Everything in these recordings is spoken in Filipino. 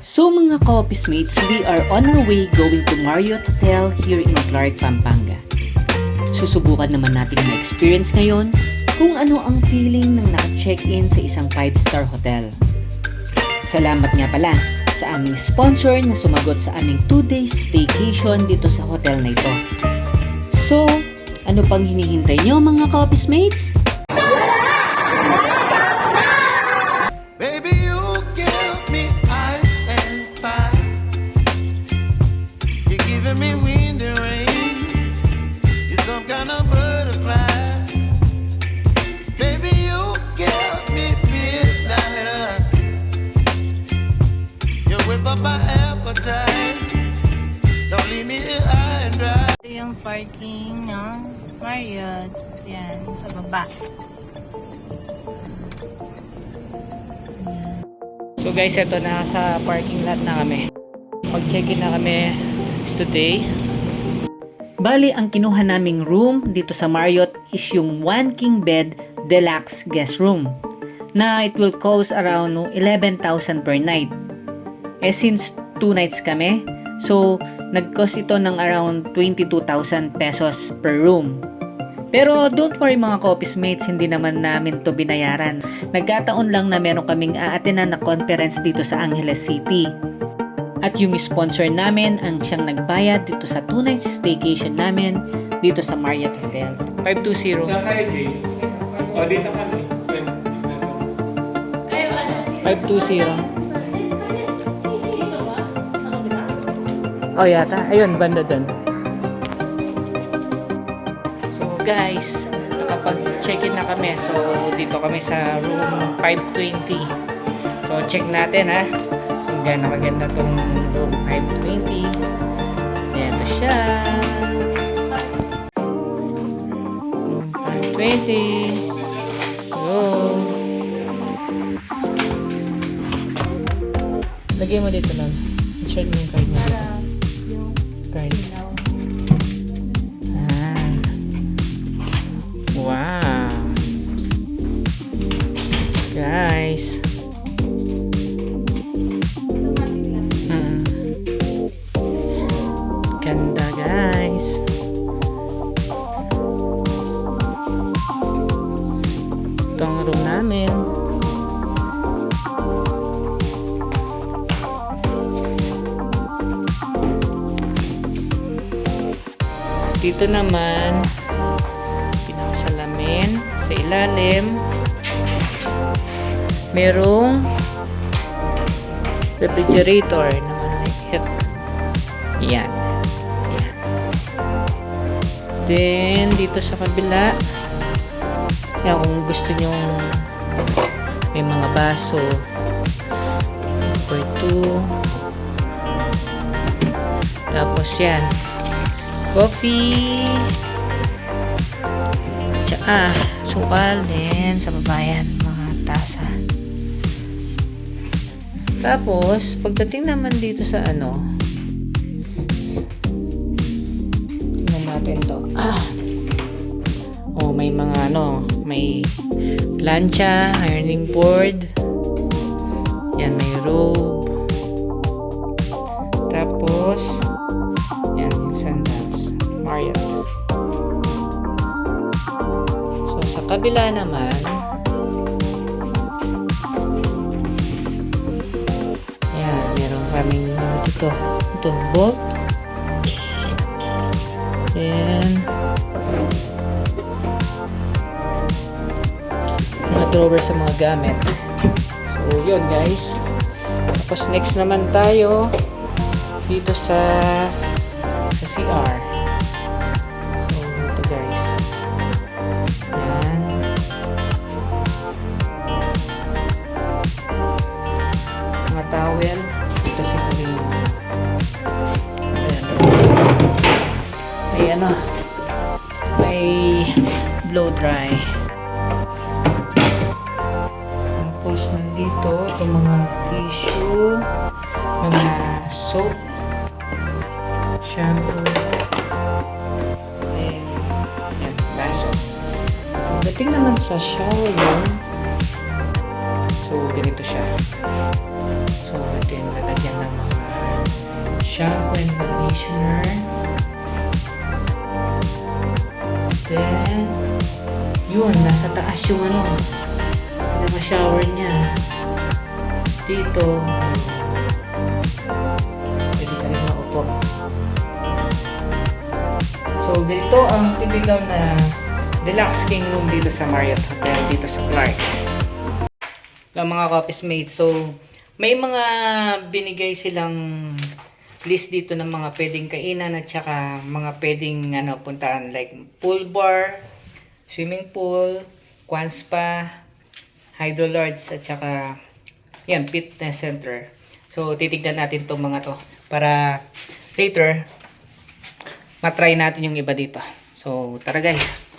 So mga ka-office mates, we are on our way going to Marriott Hotel here in Clark, Pampanga. Susubukan naman natin ma-experience ngayon kung ano ang feeling ng naka-check-in sa isang 5-star hotel. Salamat nga pala sa aming sponsor na sumagot sa aming 2-day staycation dito sa hotel na ito. So, ano pang hinihintay nyo mga ka-office mates? Parking ng Marriott. Yan, sa baba. So guys, ito na sa parking lot na kami. Mag-check-in na kami today. Bali, ang kinuha naming room dito sa Marriott is yung one king bed deluxe guest room na it will cost around no, 11,000 per night. Eh since two nights kami, so nag-cost ito ng around 22,000 pesos per room. Pero don't worry mga ka-office mates, hindi naman namin to binayaran. Nagkataon lang na meron kaming aatenan na conference dito sa Angeles City. At yung sponsor namin ang siyang nagbayad dito sa 2 nights staycation namin dito sa Marriott Hotels. 520. Saan kayo, Jay? O, dito kami. 520. Oh, yata. Ayun, banda dun. So, guys, nakapag-check-in na kami. So, dito kami sa room 520. So, check natin, ha. Kung gaano maganda tong room 520. Ito siya. Room 520. Hello. Lagay mo dito lang. Insert mo yung card mo dito. Dito naman, pinakasalamin sa ilalim. Merong refrigerator na maliit. Yan. Yan. Then, dito sa kabila, yan, kung gusto nyo may mga baso number 2 tapos yan coffee. Tsaka sukal din sa babayan mga tasa. Tapos pagdating naman dito sa ano tingnan natin to. Ah. Oh may mga ano may plancha ironing board. Yan may robe then mga drawer sa mga gamit. So yun guys. Tapos next naman tayo dito sa ano may blow dry. Tapos nandito itong mga tissue mga soap shampoo and yan, baso. Pagdating naman sa shower room so ganito siya. So ito yung lalagyan shampoo and conditioner. Then, yun, nasa taas yung ano, pinaka-shower niya. Dito, pwede ka rin maupo. So, ganito ang typical na deluxe king room dito sa Marriott Hotel, dito sa Clark. Ang mga office mates. So, may mga binigay silang list dito ng mga pwedeng kainan at saka mga pwedeng ano, puntaan like pool bar, swimming pool, Kwan Spa, Hydro Lodge at saka yan, fitness center. So, titignan natin tong mga to para later matry natin yung iba dito. So, tara guys.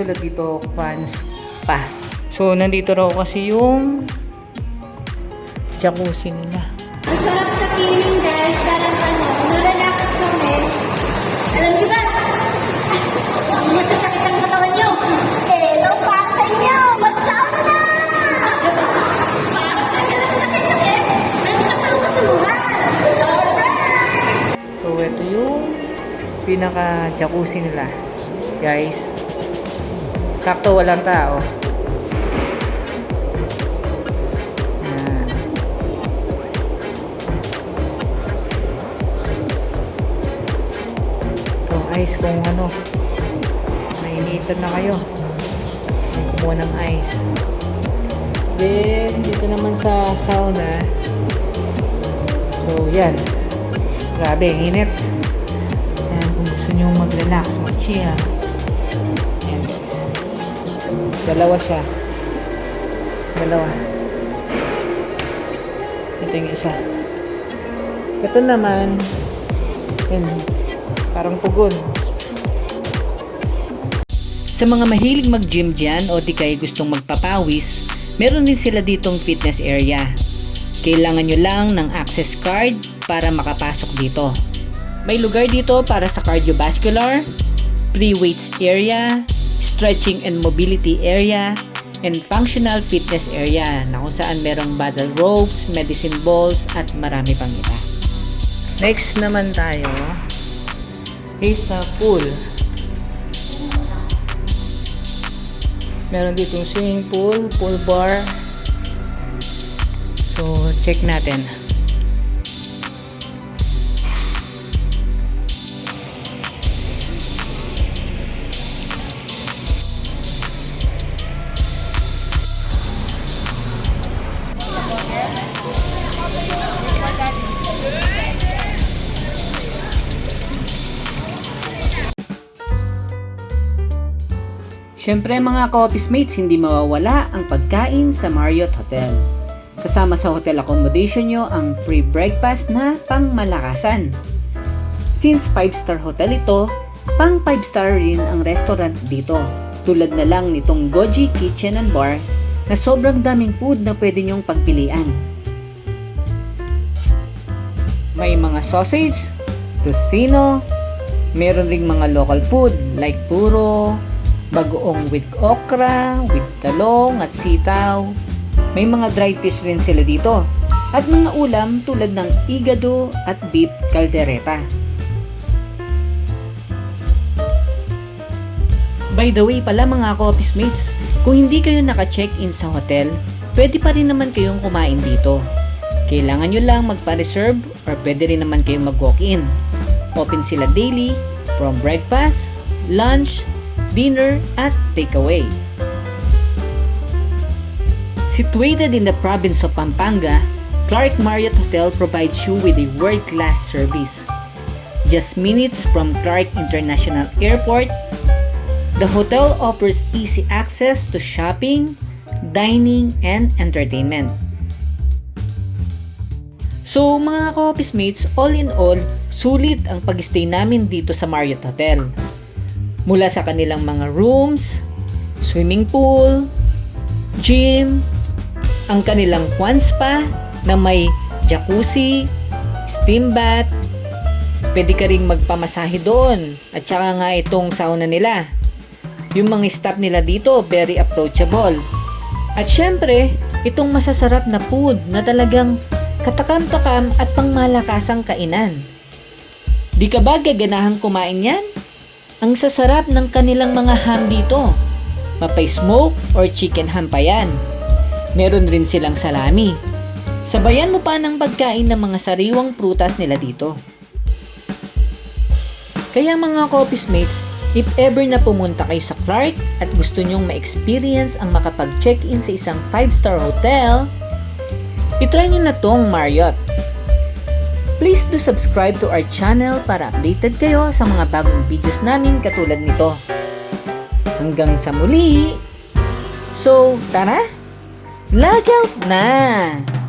Actually dito fans pa. So, nandito raw kasi yung jacuzzi nila. Ang sarap sa feeling guys, parang ano, nurelax kami. Alam niyo ba? Ang masasakit ang katawan niyo. Hello, para sa inyo! Magsama na! Para sa inyo lang sakit-sakit. May kasama. Alright! So, ito yung pinaka-jacuzzi nila. Guys. Sakto walang tao. Yan. Ito, ice kung ano. Nainitan na kayo. Kumuha ng ice. Then, dito naman sa sauna. So, yan. Grabe, init. Yan, kung gusto nyo mag-relax, mag-chill. Dalawa siya. Dalawa. Ito yung isa. Ito naman, yan, parang pugon. Sa mga mahilig mag-gym dyan o di kayo gustong magpapawis, meron din sila ditong fitness area. Kailangan nyo lang ng access card para makapasok dito. May lugar dito para sa cardiovascular, pre-weights area, stretching and mobility area, and functional fitness area na kung saan merong battle ropes, medicine balls, at marami pang iba. Next naman tayo is sa pool. Meron ditong swimming pool, pool bar. So, check natin. Siyempre mga ka-office mates, hindi mawawala ang pagkain sa Marriott Hotel. Kasama sa hotel accommodation nyo ang free breakfast na pangmalakasan. Since 5-star hotel ito, pang 5-star rin ang restaurant dito. Tulad na lang nitong Goji Kitchen and Bar na sobrang daming food na pwede nyong pagpilian. May mga sausage, tocino, meron ring mga local food like puro, bagoong with okra, with talong at sitaw. May mga dried fish rin sila dito. At mga ulam tulad ng igado at beef caldereta. By the way pala mga ka-office mates, kung hindi kayo naka-check-in sa hotel, pwede pa rin naman kayong kumain dito. Kailangan nyo lang magpa-reserve or pwede rin naman kayong mag-walk-in. Open sila daily from breakfast, lunch, dinner, at takeaway. Situated in the province of Pampanga, Clark Marriott Hotel provides you with a world-class service. Just minutes from Clark International Airport, the hotel offers easy access to shopping, dining, and entertainment. So mga ka-office mates, all in all, sulit ang pag-stay namin dito sa Marriott Hotel. Mula sa kanilang mga rooms, swimming pool, gym, ang kanilang Kwan Spa na may jacuzzi, steam bath, pwede ka ring magpamasahe doon at saka nga itong sauna nila. Yung mga staff nila dito, very approachable. At syempre, itong masasarap na food na talagang katakam-takam at pangmalakasang kainan. Di ka ba gaganahang kumain yan? Ang sasarap ng kanilang mga ham dito. Mapay smoke or chicken ham pa yan. Meron rin silang salami. Sabayan mo pa ng pagkain ng mga sariwang prutas nila dito. Kaya mga coffee mates, if ever na pumunta kayo sa Clark at gusto nyong ma-experience ang makapag-check-in sa isang 5-star hotel, itry nyo na tong Marriott. Please do subscribe to our channel para updated kayo sa mga bagong videos namin katulad nito. Hanggang sa muli! So, tara! Log out na!